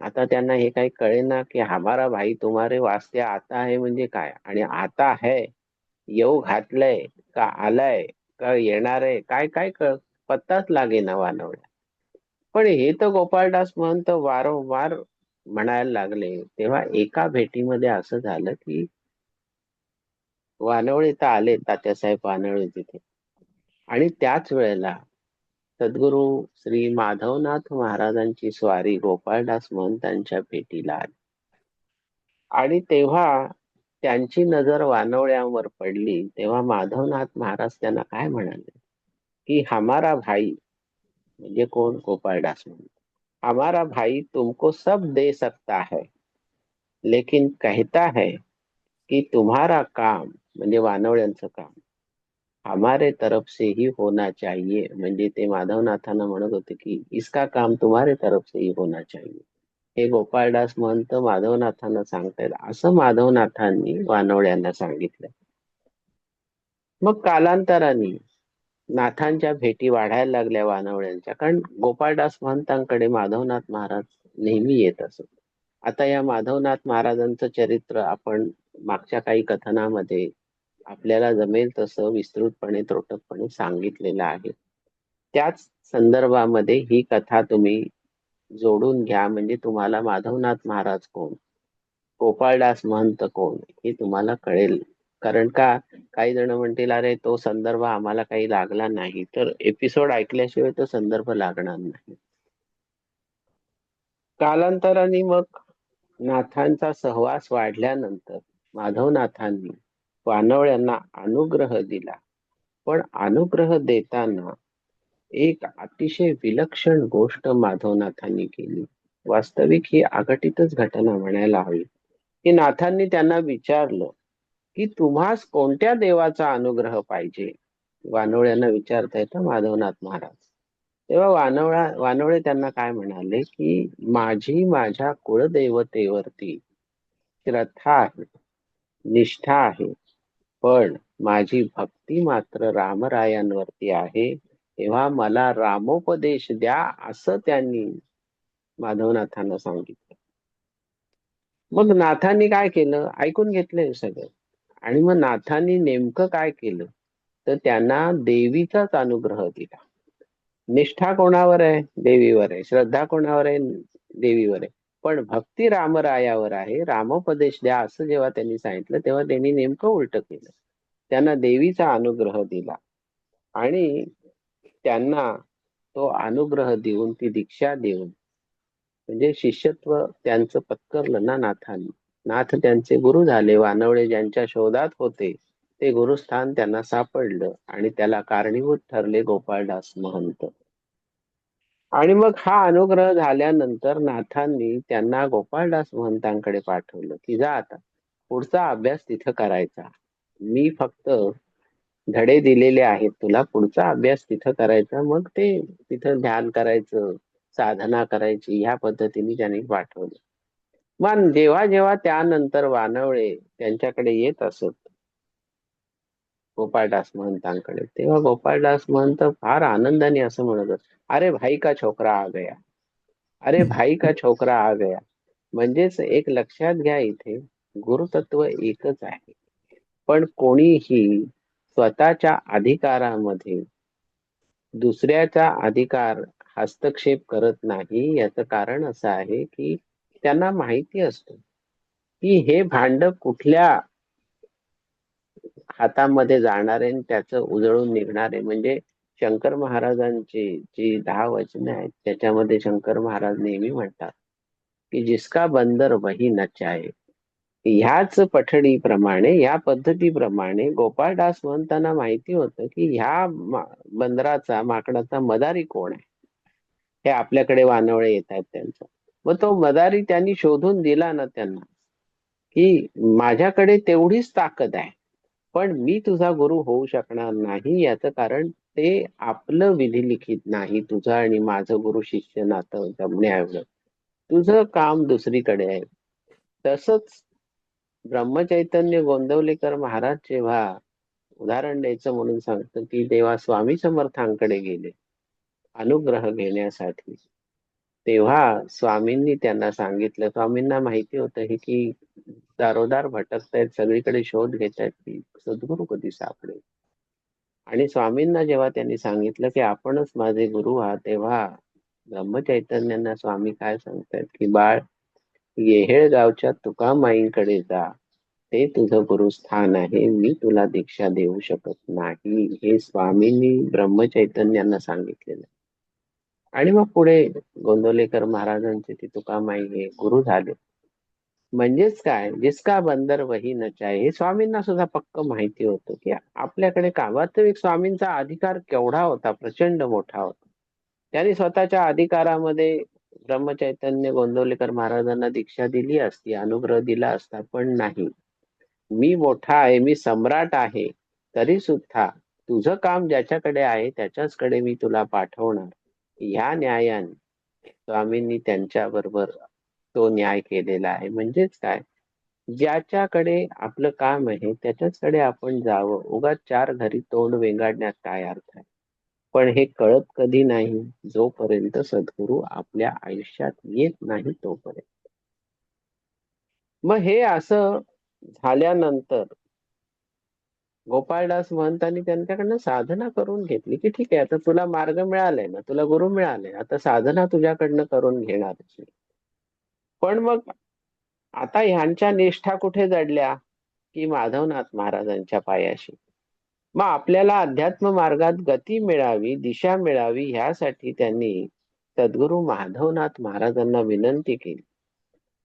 आता त्यांना हे काही कळेना की हमारा भाई तुम्हारे वास्ते आता आहे म्हणजे काय? आणि आता है? येऊ घातलंय? का आलाय? का येणार आहे? काय काय कळ पत्ताच लागेना वानवड्या. पण हे तर गोपाळदास महंत वारंवार म्हणायला लागले. तेव्हा एका भेटीमध्ये असं झालं की वानवळे तर आले तात्यासाहेब वानवळे तिथे. आणि त्याच वेळेला सद्गुरू श्री माधवनाथ महाराजांची स्वारी गोपाळदास महंतांच्या भेटीला आली. आणि तेव्हा त्यांची नजर वानवळ्यांवर पडली. तेव्हा माधवनाथ महाराज त्यांना काय म्हणाले? की हमारा भाई म्हणजे कोण? गोपाळदास महंत हमारा भाई तुमको सब दे सकता है लेकिन कहता है कि तुम्हारा काम म्हणजे वानवळ्यांचं काम हमारे तरफ से ही होना चाहिए। म्हणजे ते माधवनाथांना म्हणत होते की इसका काम तुम्हारे तरफ से ही होना चाहिए। हे गोपाळदास महंत माधवनाथांना सांगतायत असं माधवनाथांनी वानवड्यांना सांगितलं. मग कालांतराने नाथांच्या भेटी वाढायला लागल्या वानवड्यांच्या कारण गोपाळदास महंतांकडे माधवनाथ महाराज नेहमी येत असत. आता या माधवनाथ महाराजांचं चरित्र आपण मागच्या काही कथनामध्ये आपल्याला जमेल तसं विस्तृतपणे त्रोटकपणे सांगितलेलं आहे. त्याच संदर्भामध्ये ही कथा तुम्ही जोडून घ्या म्हणजे तुम्हाला माधवनाथ महाराज कोण? गोपाळदास महंत कोण? हे तुम्हाला कळेल. कारण का? काही जण म्हणतील अरे तो संदर्भ आम्हाला काही लागला नाही. तर एपिसोड ऐकल्याशिवाय तो संदर्भ लागणार नाही. कालांतराने मग नाथांचा सहवास वाढल्यानंतर माधवनाथांनी वानवळ्यांना अनुग्रह दिला. पण अनुग्रह देताना एक अतिशय विलक्षण गोष्ट माधवनाथांनी केली. वास्तविक ही आघटीतच घटना म्हणायला हवी. की नाथांनी त्यांना विचारलं की तुम्हास कोणत्या देवाचा अनुग्रह पाहिजे? वानवळ्यांना विचारता येतं माधवनाथ महाराज. तेव्हा वानवळा वानवळे त्यांना काय म्हणाले की माझी माझ्या कुळदेवतेवरती श्रद्धा आहे निष्ठा आहे पण माझी भक्ती मात्र रामरायांवरती आहे. तेव्हा मला रामोपदेश द्या असं त्यांनी माधवनाथांना सांगितलं. मग नाथांनी काय केलं? ऐकून घेतलंय सगळं. आणि मग नाथांनी नेमकं काय केलं? तर त्यांना देवीचाच अनुग्रह दिला. निष्ठा कोणावर आहे? देवीवर आहे. श्रद्धा कोणावर आहे? देवीवर आहे. पण भक्ती रामरायावर आहे. रामोपदेश द्या असं जेव्हा त्यांनी सांगितलं तेव्हा त्यांनी नेमकं उलट केलं. त्यांना देवीचा अनुग्रह दिला. आणि त्यांना तो अनुग्रह देऊन ती दीक्षा देऊन म्हणजे शिष्यत्व त्यांचं पत्करलं ना नाथांनी नाथ त्यांचे गुरु झाले वानवळे ज्यांच्या शोधात होते ते गुरुस्थान त्यांना सापडलं आणि त्याला कारणीभूत ठरले गोपाळदास महंत. आणि मग हा अनुग्रह झाल्यानंतर नाथांनी त्यांना गोपाळदास महंतांकडे पाठवलं की जा आता पुढचा अभ्यास तिथं करायचा. मी फक्त धडे दिलेले आहेत तुला पुढचा अभ्यास तिथं करायचा. मग ते तिथं ध्यान करायचं साधना करायची ह्या पद्धतीने त्यांनी पाठवलं. मग जेव्हा जेव्हा त्यानंतर वानवळे त्यांच्याकडे येत असत गोपाळदास महंतांकडे तेव्हा गोपाळदास महंत फार आनंदाने असं म्हणत अरे भाई का छोकरा आ गया। अरे भाई का छोकरा आ गया। म्हणजेच एक लक्षात घ्या इथे गुरुतत्व एकच आहे. पण कोणीही स्वतःच्या अधिकारामध्ये दुसऱ्याचा अधिकार हस्तक्षेप करत नाही याचं कारण असं आहे की त्यांना माहिती असतं की हे भांड कुठल्या हातामध्ये जाणार आहे त्याचं उजळून निघणार आहे. म्हणजे शंकर महाराजांची जी दहा वचने आहेत त्याच्यामध्ये शंकर महाराज नेहमी म्हणतात की जिसका बंदर वही नचाय ह्याच पठडीप्रमाणे या पद्धतीप्रमाणे गोपाळदास म्हणताना माहिती होतं की ह्या बंदराचा माकडाचा मदारी कोण आहे? हे आपल्याकडे वानवळे येत आहेत त्यांचं. मग तो मदारी त्यांनी शोधून दिला ना त्यांना की माझ्याकडे तेवढीच ताकद आहे पण मी तुझा गुरु होऊ शकणार नाही याचं कारण ते आपलं विधी लिखित नाही. तुझं आणि माझं गुरु शिष्य नातं जमण्याएवढं तुझं काम दुसरीकडे आहे. तसंच ब्रह्मचैतन्य गोंदवलेकर महाराज जेव्हा उदाहरण द्यायचं म्हणून सांगतो की तेव्हा स्वामी समर्थांकडे गेले. अनुग्रह घेण्यासाठी. तेव्हा स्वामींनी त्यांना सांगितलं. स्वामींना माहिती होतं हे की दारोदार भटकतायत सगळीकडे शोध घेत आहेत की सद्गुरू कधी सापडेल? आणि स्वामींना जेव्हा त्यांनी सांगितलं की आपणच माझे गुरु आहात तेव्हा ब्रह्मचैतन्यांना स्वामी काय सांगतायत की बाळ येहेळ गावच्या तुकामाईंकडे जा. ते तुझं गुरुस्थान आहे. मी तुला दीक्षा देऊ शकत नाही. हे स्वामींनी ब्रह्मचैतन्यांना सांगितलेलं. आणि मग पुढे गोंदवलेकर महाराजांचे ते तुकामाई हे गुरु झाले. म्हणजेच काय? जिसका बंदर वही नचाय हे स्वामींना सुद्धा पक्क माहिती होतं की आपल्याकडे का वास्तविक स्वामींचा अधिकार केवढा होता प्रचंड मोठा होता. त्यांनी स्वतःच्या अधिकारामध्ये ब्रह्मचैतन्य गोंदवलेकर महाराजांना दीक्षा दिली असती अनुग्रह दिला असता पण नाही. मी मोठा आहे मी सम्राट आहे तरी सुद्धा तुझं काम ज्याच्याकडे आहे त्याच्याचकडे मी तुला पाठवणार. ह्या न्यायाने स्वामींनी त्यांच्या बरोबर तो न्याय केलेला आहे. म्हणजेच काय? ज्याच्याकडे आपलं काम आहे त्याच्याचकडे आपण जावं. उगा चार घरी तोंड वेंगाडण्यात काय अर्थ आहे? पण हे कळत कधी नाही जोपर्यंत सद्गुरू आपल्या आयुष्यात येत नाही तोपर्यंत. मग हे असं झाल्यानंतर गोपाळदास महंतांनी त्यांच्याकडनं साधना करून घेतली की ठीक आहे आता तुला मार्ग मिळालाय ना तुला गुरु मिळाले आता साधना तुझ्याकडनं करून घेणार पण मग आता ह्यांच्या निष्ठा कुठे जडल्या? की माधवनाथ महाराजांच्या पायाशी. मग आपल्याला अध्यात्म मार्गात गती मिळावी दिशा मिळावी ह्यासाठी त्यांनी सद्गुरू माधवनाथ महाराजांना विनंती केली.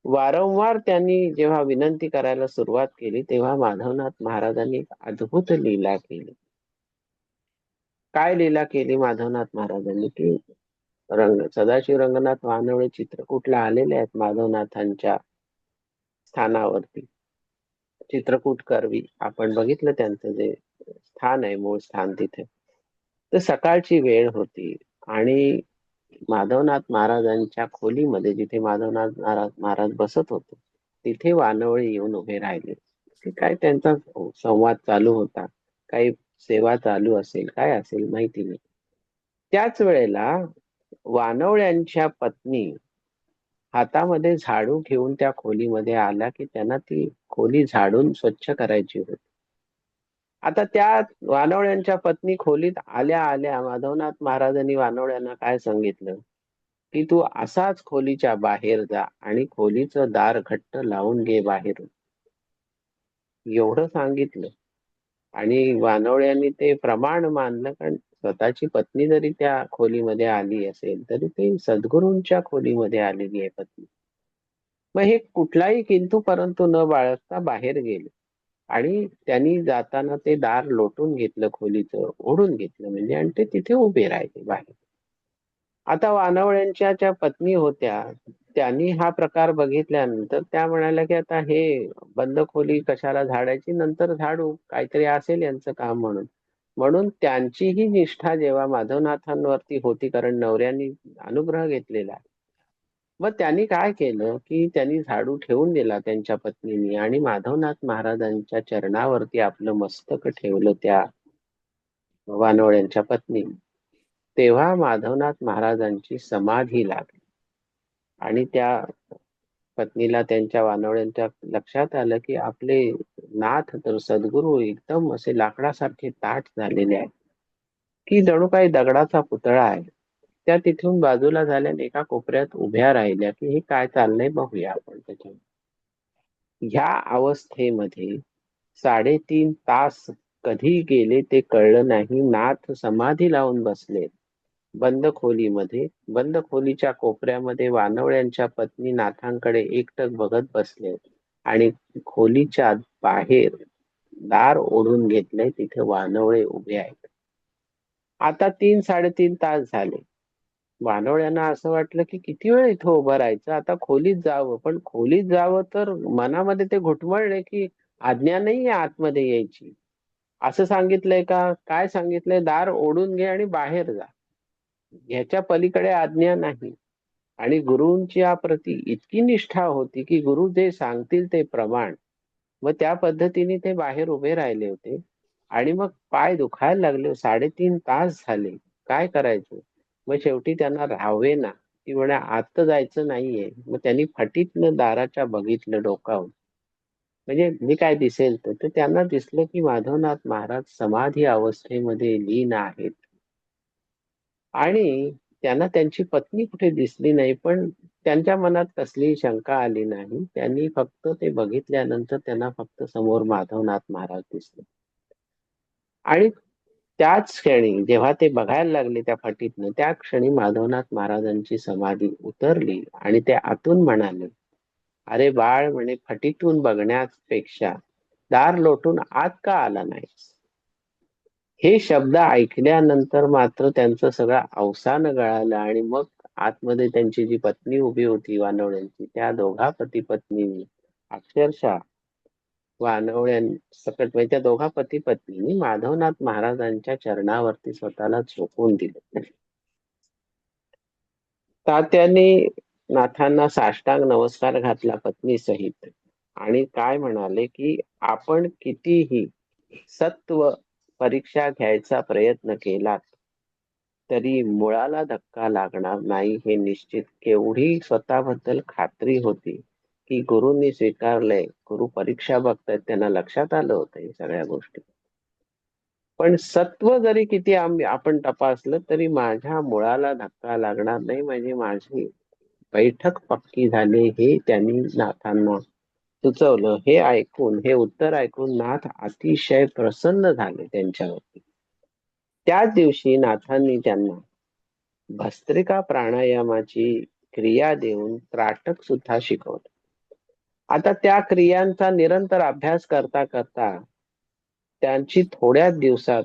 वारंवार त्यांनी जेव्हा विनंती करायला सुरुवात केली तेव्हा माधवनाथ महाराजांनी अद्भुत लीला केली. काय लीला केली माधवनाथ महाराजांनी? की रंग सदाशिव रंगनाथ वानवळे चित्रकूटला आलेले आहेत माधवनाथांच्या स्थानावरती? चित्रकूट करवी आपण बघितलं त्यांचं जे स्थान आहे मूळ स्थान तिथे. तर सकाळची वेळ होती आणि माधवनाथ महाराजांच्या खोलीमध्ये जिथे माधवनाथ महाराज महाराज बसत होते तिथे वानवळे येऊन उभे राहिले. ते काय त्यांचा संवाद चालू होता? काही सेवा चालू असेल काय असेल माहिती नाही. त्याच वेळेला वानवळ्यांच्या पत्नी हातामध्ये झाडू घेऊन त्या खोलीमध्ये आल्या की त्यांना ती खोली झाडून स्वच्छ करायची होती. आता त्या वानवळ्यांच्या पत्नी खोलीत आल्या आल्या. माधवनाथ महाराजांनी वानवळ्यांना काय सांगितलं? की तू असाच खोलीच्या बाहेर जा आणि खोलीचं दार घट्ट लावून घे बाहेरून. एवढं सांगितलं. आणि वानवळ्यांनी ते प्रमाण मानलं. कारण स्वतःची पत्नी जरी त्या खोलीमध्ये आली असेल तरी ते सद्गुरूंच्या खोलीमध्ये आलेली आहे पत्नी. मग हे कुठलाही किंतु परंतु न बाळगता बाहेर गेले. आणि त्यांनी जाताना ते दार लोटून घेतलं खोलीचं ओढून घेतलं म्हणजे आणि ते तिथे उभे राहिले बाहेर. आता वानवळ्यांच्या ज्या पत्नी होत्या त्यांनी हा प्रकार बघितल्यानंतर त्या म्हणाल्या की आता हे बंद खोली कशाला झाडायची? नंतर झाडू काहीतरी असेल यांचं काम म्हणून. म्हणून त्यांचीही निष्ठा जेव्हा माधवनाथांवरती होती कारण नवऱ्यांनी अनुग्रह घेतलेला मग त्यांनी काय केलं की त्यांनी झाडू ठेवून दिला त्यांच्या पत्नीनी आणि माधवनाथ महाराजांच्या चरणावरती आपलं मस्तक ठेवलं त्या वानवळ्यांच्या पत्नी तेव्हा माधवनाथ महाराजांची समाधी लागली. आणि त्या पत्नीला त्यांच्या वानवळ्यांच्या लक्षात आलं की आपले नाथ तर सद्गुरू एकदम असे लाकडासारखे ताट झालेले आहेत. की जणू काही दगडाचा पुतळा आहे. त्या तिथून बाजूला झाल्याने एका कोपऱ्यात उभ्या राहिल्या की हे काय चाललंय बघूया आपण त्याच्या ह्या अवस्थेमध्ये साडेतीन तास कधी गेले ते कळलं नाही. नाथ समाधी लावून बसले. बंद खोलीमध्ये बंद खोलीच्या कोपऱ्यामध्ये वानवळ्यांच्या पत्नी नाथांकडे एकटक बघत बसले आणि खोलीच्या बाहेर दार ओढून घेतले तिथे वानवळे उभे आहेत. आता तीन साडेतीन तास झाले. वानवळ्यांना असं वाटलं की किती वेळ इथं उभं राहायचं? आता खोलीत जावं. पण खोलीत जावं तर मनामध्ये ते घुटमळले की आज्ञा नाही आतमध्ये यायची. असं सांगितलंय का? काय सांगितलंय? दार ओढून घे आणि बाहेर जा. ह्याच्या पलीकडे आज्ञा नाही. आणि गुरुंच्या प्रती इतकी निष्ठा होती की गुरु जे सांगतील ते प्रमाण व त्या पद्धतीने ते बाहेर उभे राहिले होते. आणि मग पाय दुखायला लागले साडेतीन तास झाले. काय करायचं? मग शेवटी त्यांना राहावे ना. ती म्हणे आत जायचं नाहीये. मग त्यांनी फटीतनं दाराच्या बघितलं डोकावून. म्हणजे मी काय दिसेल तर तर त्यांना दिसलं की माधवनाथ महाराज समाधी अवस्थेमध्ये लीन आहेत. आणि त्यांना त्यांची पत्नी कुठे दिसली नाही पण त्यांच्या मनात कसलीही शंका आली नाही. त्यांनी फक्त ते बघितल्यानंतर त्यांना फक्त समोर माधवनाथ महाराज दिसले. आणि त्याच क्षणी जेव्हा ते बघायला लागले त्या फटीतनं त्या क्षणी माधवनाथ महाराजांची समाधी उतरली आणि ते आतून म्हणाले अरे बाळ म्हणे फटीतून बघण्यापेक्षा दार लोटून आत का आला नाहीस? हे शब्द ऐकल्यानंतर मात्र त्यांचं सगळं अवसान गळालं आणि मग आतमध्ये त्यांची जी पत्नी उभी होती वानवड्यांची त्या दोघा पती पत्नीनी अक्षरशः वानवड्यां सकट म्हणजे त्या दोघा पती पत्नींनी माधवनाथ महाराजांच्या चरणावरती स्वतःला झोपून दिले. तात्याने नाथांना साष्टांग नमस्कार घातला पत्नी सहित आणि काय म्हणाले की आपण कितीही सत्व परीक्षा घ्यायचा प्रयत्न केलात तरी मुळाला धक्का लागणार नाही हे निश्चित केवढी स्वतःबद्दल खात्री होती की गुरुंनी स्वीकारलंय. गुरु परीक्षा बघतायत त्यांना लक्षात आलं होतं हे सगळ्या गोष्टी. पण सत्व जरी किती आम्ही आपण तपासलं तरी माझ्या मुळाला धक्का लागणार नाही. म्हणजे माझी बैठक पक्की झाली हे त्यांनी नाथांना सुचवलं. हे ऐकून हे उत्तर ऐकून नाथ अतिशय प्रसन्न झाले त्यांच्यावरती. त्याच दिवशी नाथांनी त्यांना भस्त्रिका प्राणायामाची क्रिया देऊन त्राटक सुद्धा शिकवलं. आता त्या क्रियांचा निरंतर अभ्यास करता करता त्यांची थोड्याच दिवसात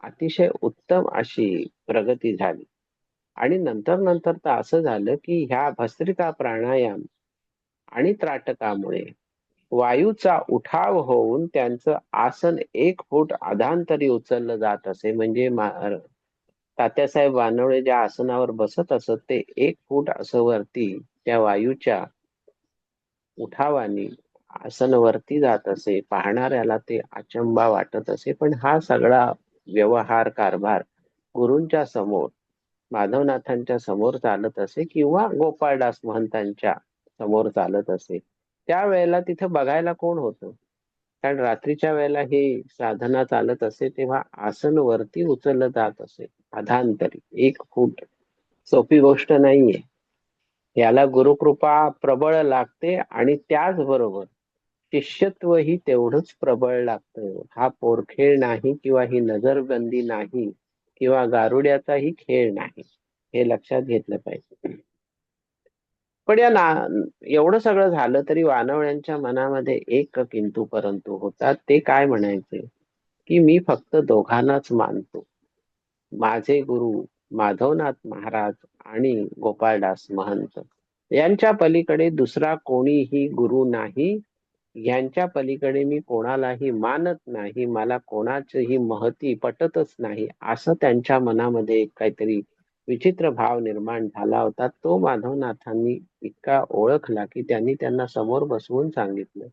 अतिशय उत्तम अशी प्रगती झाली. आणि नंतर नंतर तर असं झालं की ह्या भस्त्रिका प्राणायाम आणि त्राटकामुळे वायूचा उठाव होऊन त्यांचं आसन एक फूट अधांतरी उचललं जात असे. म्हणजे तात्यासाहेब वानवळे ज्या आसनावर बसत असत ते एक फूट असं वरती त्या वायूच्या उठावानी आसन वरती जात असे. पाहणाऱ्याला ते अचंबा वाटत असे. पण हा सगळा व्यवहार कारभार गुरूंच्या समोर माधवनाथांच्या समोर चालत असे किंवा गोपाळदास महंतांच्या समोर चालत असे. त्यावेळेला तिथं बघायला कोण होतं? कारण रात्रीच्या वेळेला हे साधना चालत असे तेव्हा आसन वरती उचललं जात असे अधांतरी. एक फूट. सोपी गोष्ट नाहीये. याला गुरुकृपा प्रबळ लागते आणि त्याचबरोबर शिष्यत्व ही तेवढंच प्रबळ लागतं. हा पोरखेळ नाही किंवा ही नजरबंदी नाही किंवा गारुड्याचाही खेळ नाही हे लक्षात घेतलं पाहिजे. पण या ना एवढं सगळं झालं तरी वानवण्यांच्या मनामध्ये एक किंतू परंतु होता ते काय म्हणायचे? की मी फक्त दोघांनाच मानतो. माझे गुरु माधवनाथ महाराज आणि गोपाळदास महंत. यांच्या पलीकडे दुसरा कोणीही गुरु नाही. यांच्या पलीकडे मी कोणालाही मानत नाही. मला कोणाचीही महती पटतच नाही. असं त्यांच्या मनामध्ये काहीतरी विचित्र भाव निर्माण झाला होता. तो माधवनाथांनी इतका ओळखला की त्यांनी त्यांना समोर बसवून सांगितलं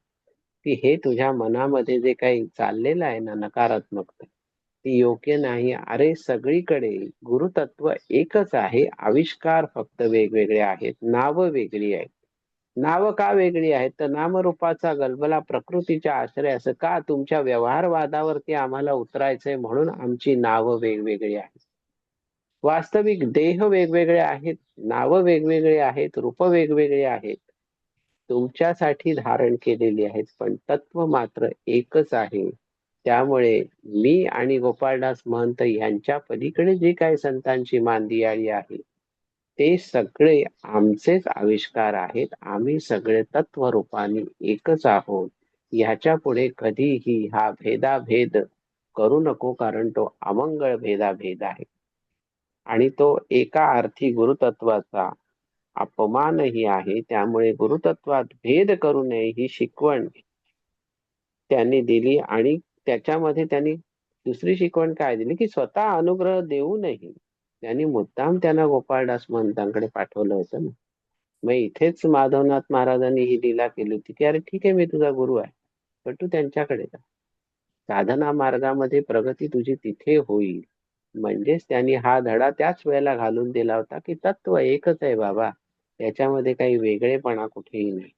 की हे तुझ्या मनामध्ये जे काही चाललेलं आहे ना नकारात्मकता ती योग्य नाही. अरे सगळीकडे गुरुतत्व एकच आहे. आविष्कार फक्त वेगवेगळे आहेत. नाव वेगळी आहेत. नाव का वेगळी आहेत? तर नामरूपाचा गलबला प्रकृतीच्या आश्रय असं का? तुमच्या व्यवहारवादावरती आम्हाला उतरायचंय म्हणून आमची नावं वेगवेगळी आहेत. वास्तविक देह वेगवेगळे आहेत नाव वेगवेगळे आहेत रूप वेगवेगळे आहेत. तुमच्यासाठी धारण केलेली आहेत पण तत्व मात्र एकच आहे. त्यामुळे मी आणि गोपाळदास महंत यांच्या पलीकडे जे काही संतांची मांदियाळी आहे ते सगळे आमचेच आविष्कार आहेत. आम्ही सगळे तत्व रूपाने एकच आहोत. ह्याच्या पुढे कधीही हा भेदाभेद करू नको कारण तो अमंगळ भेदाभेद आहे. आणि तो एका अर्थी गुरुतत्वाचा अपमानही आहे. त्यामुळे गुरुतत्वात भेद करू नये ही शिकवण त्यांनी दिली आणि त्याच्यामध्ये त्यांनी दुसरी शिकवण काय दिली? की स्वतः अनुग्रह देऊनही त्यांनी मुद्दाम त्यांना गोपाळदास महंतांकडे पाठवलं होतं ना. मग इथेच माधवनाथ महाराजांनी ही लीला केली होती की अरे ठीक आहे मी तुझा गुरु आहे. पण तू त्यांच्याकडे जा. साधना मार्गामध्ये प्रगती तुझी तिथे होईल. म्हणजेच त्यांनी हा धडा त्याच वेळेला घालून दिला होता की तत्व एकच आहे बाबा. याच्यामध्ये काही वेगळेपणा कुठेही नाही.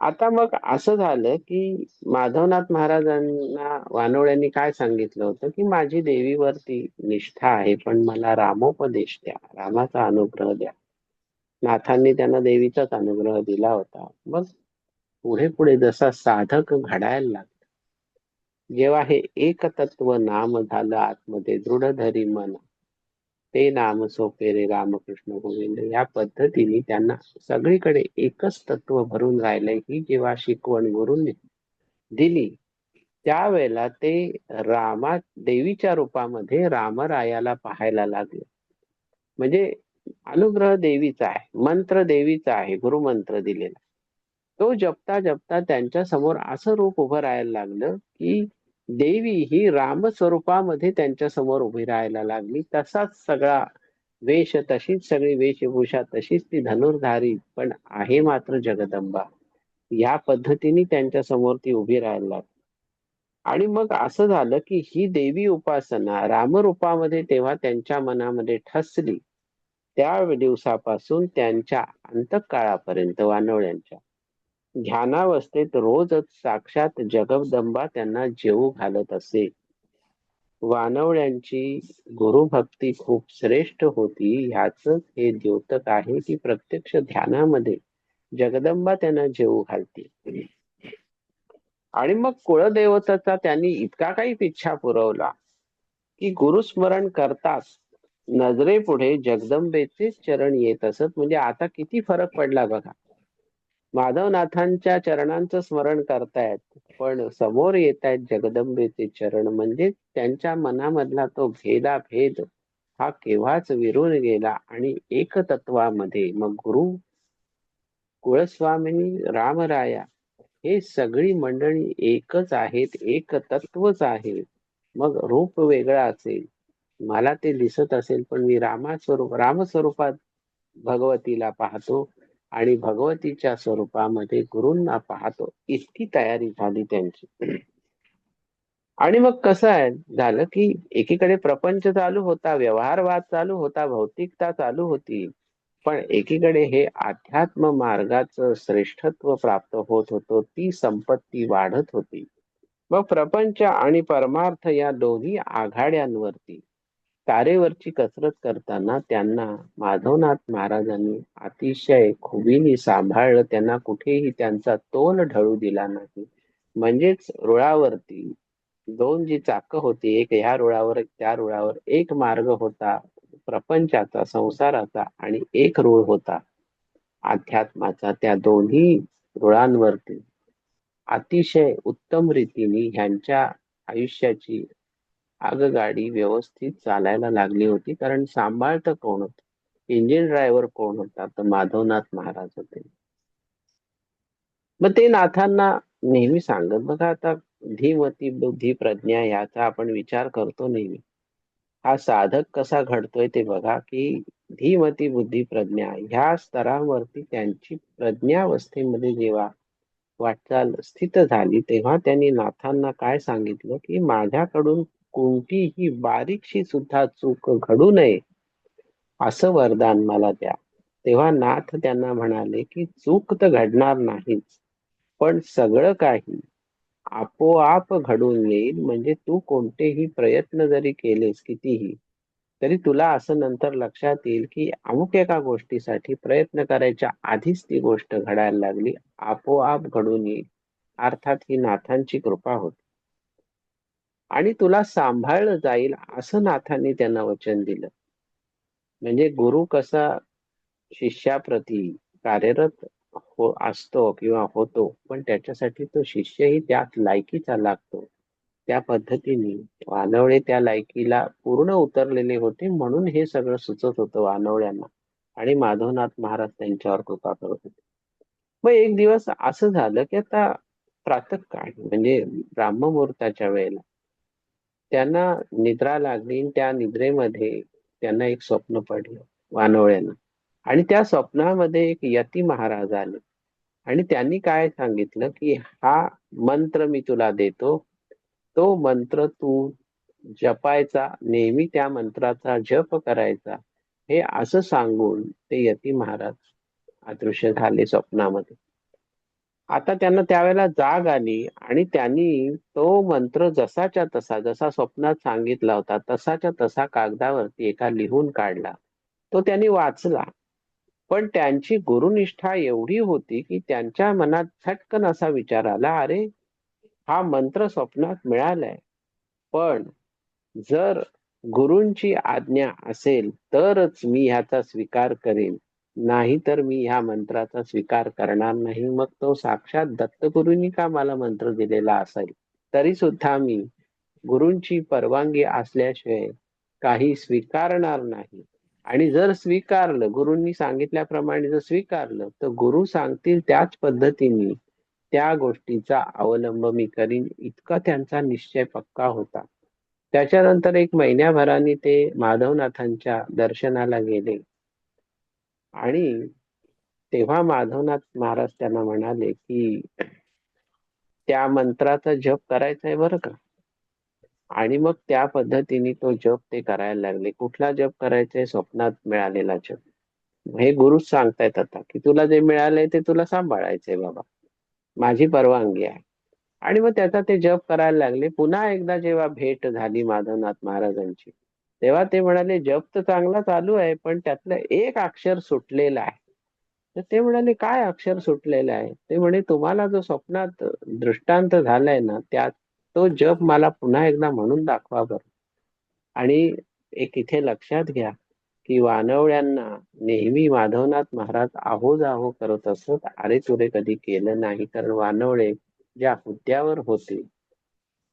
आता मग असं झालं की माधवनाथ महाराजांना वानोळ्यांनी काय सांगितलं होतं की माझी देवीवरती निष्ठा आहे पण मला रामोपदेश द्या रामाचा अनुग्रह द्या. नाथांनी त्यांना देवीचाच अनुग्रह दिला होता. मग पुढे पुढे जसा साधक घडायला लागला जेव्हा हे एक तत्व नाम झालं आतमध्ये दृढ धरी मन ते नाम सोपे रे रामकृष्ण गोविंद. या पद्धतीने त्यांना सगळीकडे एकच तत्व भरून राहिलंय ही जेव्हा शिकवण गुरुंनी दिली त्यावेळेला ते रामा देवीच्या रूपामध्ये रामरायाला पाहायला लागले. म्हणजे अनुग्रह देवीचा आहे मंत्र देवीचा आहे गुरुमंत्र दिलेला तो जपता जपता त्यांच्यासमोर असं रूप उभं राहायला लागलं की देवी ही राम स्वरूपामध्ये त्यांच्यासमोर उभी राहायला लागली. तसाच सगळा वेश तशीच सगळी वेशभूषा तशीच ती धनुर्धारी पण आहे मात्र जगदंबा. या पद्धतीने त्यांच्यासमोर ती उभी राहायला लागली. आणि मग असं झालं की ही देवी उपासना रामरूपामध्ये तेव्हा त्यांच्या मनामध्ये ठसली. त्या दिवसापासून त्यांच्या अंतकाळापर्यंत वानवड्यांच्या ध्यानावस्थेत रोजच साक्षात जगदंबा त्यांना जेवू घालत असे. वानवळ्यांची गुरुभक्ती खूप श्रेष्ठ होती. ह्याच हे द्योतक आहे की प्रत्यक्ष ध्यानामध्ये जगदंबा त्यांना जेवू घालते. आणि मग कुळदेवताचा त्यांनी इतका काही पिच्छा पुरवला की गुरुस्मरण करताच नजरेपुढे जगदंबेचे चरण येत असत. म्हणजे आता किती फरक पडला बघा. माधवनाथांच्या चरणांचं स्मरण करतायत. पण समोर येत आहेत जगदंबेचे चरण. म्हणजे त्यांच्या मनामधला तो भेदाभेद हा केव्हाच विरून गेला आणि एकतत्वामध्ये मग गुरु कुळस्वामिनी रामराया हे सगळी मंडळी एकच आहेत एक तत्वच आहे मग रूप वेगळं असेल. मला ते दिसत असेल पण मी रामास्वरूप रामस्वरूपात भगवतीला पाहतो. आणि भगवतीच्या स्वरूपामध्ये गुरुंना पाहतो. इतकी तयारी झाली त्यांची. आणि मग कसं आहे? झालं की एकीकडे प्रपंच चालू होता व्यवहारवाद चालू होता भौतिकता चालू होती. पण एकीकडे हे अध्यात्म मार्गाचं श्रेष्ठत्व प्राप्त होत होतं ती संपत्ती वाढत होती. मग प्रपंच आणि परमार्थ या दोन्ही आघाड्यांवरती तारेवरची कसरत करताना त्यांना माधवनाथ महाराजांनी अतिशय खुबीने सांभाळलं. त्यांना कुठेही त्यांचा तोल ढळू दिला नाही. म्हणजेच रुळावरती दोन जी चाक होती एक ह्या रुळावर एक त्या रुळावर एक मार्ग होता प्रपंचाचा संसाराचा आणि एक रूळ होता अध्यात्माचा. त्या दोन्ही रुळांवरती अतिशय उत्तम रीतीने ह्यांच्या आयुष्याची आगगाडी व्यवस्थित चालायला लागली होती कारण सांभाळत कोण होत? इंजिन ड्रायव्हर कोण होता? तर माधवनाथ महाराज होते. मग ते नाथांना नेहमी सांगत बघा आता धीमती बुद्धी प्रज्ञा याचा आपण विचार करतो नेहमी. हा साधक कसा घडतोय ते बघा की धीमती बुद्धी प्रज्ञा ह्या स्तरावरती त्यांची प्रज्ञावस्थेमध्ये जेव्हा वाटचाल स्थित झाली तेव्हा त्यांनी नाथांना काय सांगितलं की माझ्याकडून कोणतीही बारीकशी सुद्धा चूक घडू नये. असं वरदान मला द्या. तेव्हा नाथ त्यांना म्हणाले की चूक तर घडणार नाहीच पण सगळं काही आपोआप घडून येईल. म्हणजे तू कोणतेही प्रयत्न जरी केलेस कितीही तरी तुला असं नंतर लक्षात येईल की अमुक एका गोष्टीसाठी प्रयत्न करायच्या आधीच ती गोष्ट घडायला लागली. आपोआप घडून येईल. अर्थात ही नाथांची कृपा होती. आणि तुला सांभाळलं जाईल असं नाथांनी त्यांना वचन दिलं. म्हणजे गुरु कसा शिष्याप्रती कार्यरत हो असतो किंवा होतो पण त्याच्यासाठी तो शिष्यही त्यात लायकीचा लागतो. त्या पद्धतीने वानवळे त्या लायकीला पूर्ण उतरलेले होते म्हणून हे सगळं सुचत होतं वानवळ्यांना. आणि माधवनाथ महाराज त्यांच्यावर कृपा करत होते. मग एक दिवस असं झालं की आता प्रातकाळ म्हणजे ब्राह्ममुहूर्ताच्या वेळेला त्यांना निद्रा लागली त्या निद्रेमध्ये त्यांना एक स्वप्न पडलं वानवळ्यानं. आणि त्या स्वप्नामध्ये एक यती महाराज आले. आणि त्यांनी काय सांगितलं की हा मंत्र मी तुला देतो. तो मंत्र तू जपायचा नेहमी त्या मंत्राचा जप करायचा. हे असं सांगून ते यती महाराज अदृश्य झाले स्वप्नामध्ये. आता त्यांना त्यावेळेला जाग आली आणि त्यांनी तो मंत्र जसाच्या तसा जसा स्वप्नात सांगितला होता तसाच्या तसा कागदावरती एका लिहून काढला. तो त्यांनी वाचला. पण त्यांची गुरुनिष्ठा एवढी होती की त्यांच्या मनात झटकन असा विचार आला अरे हा मंत्र स्वप्नात मिळालाय. पण जर गुरुंची आज्ञा असेल तरच मी ह्याचा स्वीकार करेन. नाही तर मी ह्या मंत्राचा स्वीकार करणार नाही. मग तो साक्षात दत्तगुरूंनी का मला मंत्र दिलेला असेल? तरी सुद्धा मी गुरूंची परवानगी असल्याशिवाय काही स्वीकारणार नाही. आणि जर स्वीकारलं गुरूंनी सांगितल्याप्रमाणे जर स्वीकारलं तर गुरु सांगतील त्याच पद्धतीने त्या गोष्टीचा अवलंब मी करीन. इतका त्यांचा निश्चय पक्का होता. त्याच्यानंतर एक महिन्याभराने ते माधवनाथांच्या दर्शनाला गेले. आणि तेव्हा माधवनाथ महाराज त्यांना म्हणाले की त्या मंत्राचा जप करायचा आहे बरं का? आणि मग त्या पद्धतीने तो जप ते करायला लागले. कुठला जप करायचा स्वप्नात मिळालेला जप. हे गुरुच सांगतायत आता की तुला जे मिळालंय ते तुला सांभाळायचंय बाबा. माझी परवानगी आहे. आणि मग त्याचा ते जप करायला लागले. पुन्हा एकदा जेव्हा भेट झाली माधवनाथ महाराजांची तेव्हा ते म्हणाले जप तर चांगला चालू आहे पण त्यातलं एक अक्षर सुटलेलं आहे. तर ते म्हणाले काय अक्षर सुटलेलं आहे? ते म्हणे तुम्हाला जो स्वप्नात दृष्टांत झालाय ना त्यात तो जप मला पुन्हा एकदा म्हणून दाखवा बरं. आणि एक इथे लक्षात घ्या की वानवळ्यांना नेहमी माधवनाथ महाराज आहो जाहो करत असत. अरे तुरे कधी केलं नाही कारण वानवळे ज्या हुद्द्यावर होते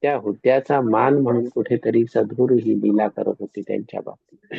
त्या हुद्द्याचा मान म्हणून कुठेतरी सद्गुरू ही लीला करत होते त्यांच्या बाबतीत.